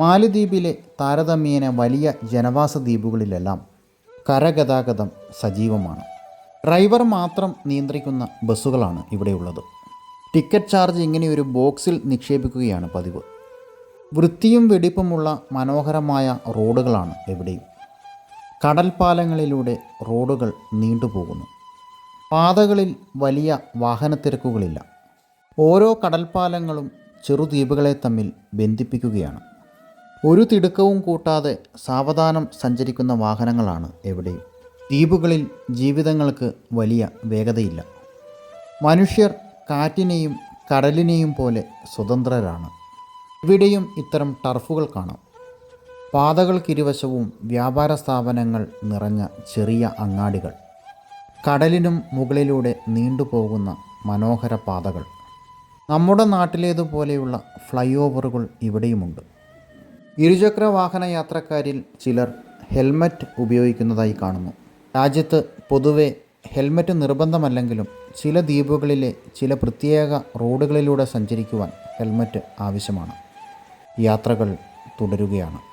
മാലിദ്വീപിലെ താരതമ്യേന വലിയ ജനവാസ ദ്വീപുകളിലെല്ലാം കരഗതാഗതം സജീവമാണ്. ഡ്രൈവർ മാത്രം നിയന്ത്രിക്കുന്ന ബസ്സുകളാണ് ഇവിടെയുള്ളത്. ടിക്കറ്റ് ചാർജ് ഇങ്ങനെ ഒരു ബോക്സിൽ നിക്ഷേപിക്കുകയാണ് പതിവ്. വൃത്തിയും വെടിപ്പുമുള്ള മനോഹരമായ റോഡുകളാണ് എവിടെയും. കടൽപ്പാലങ്ങളിലൂടെ റോഡുകൾ നീണ്ടുപോകുന്നു. പാതകളിൽ വലിയ വാഹനത്തിരക്കുകളില്ല. ഓരോ കടൽപ്പാലങ്ങളും ചെറുദ്വീപുകളെ തമ്മിൽ ബന്ധിപ്പിക്കുകയാണ്. ഒരു തിടുക്കവും കൂട്ടാതെ സാവധാനം സഞ്ചരിക്കുന്ന വാഹനങ്ങളാണ് എവിടെയും. ദ്വീപുകളിൽ ജീവിതങ്ങൾക്ക് വലിയ വേഗതയില്ല. മനുഷ്യർ കാറ്റിനെയും കടലിനെയും പോലെ സ്വതന്ത്രരാണ്. ഇവിടെയും ഇത്തരം ടർഫുകൾ കാണാം. പാതകൾക്കിരുവശവും വ്യാപാര സ്ഥാപനങ്ങൾ നിറഞ്ഞ ചെറിയ അങ്ങാടികൾ. കടലിനും മുകളിലൂടെ നീണ്ടുപോകുന്ന മനോഹര പാതകൾ. നമ്മുടെ നാട്ടിലേതുപോലെയുള്ള ഫ്ലൈ ഓവറുകൾ ഇവിടെയുമുണ്ട്. ഇരുചക്ര വാഹന യാത്രക്കാരിൽ ചിലർ ഹെൽമറ്റ് ഉപയോഗിക്കുന്നതായി കാണുന്നു. രാജ്യത്ത് പൊതുവെ ഹെൽമറ്റ് നിർബന്ധമല്ലെങ്കിലും ചില ദ്വീപുകളിലെ ചില പ്രത്യേക റോഡുകളിലൂടെ സഞ്ചരിക്കുവാൻ ഹെൽമറ്റ് ആവശ്യമാണ്. യാത്രകൾ തുടരുകയാണ്.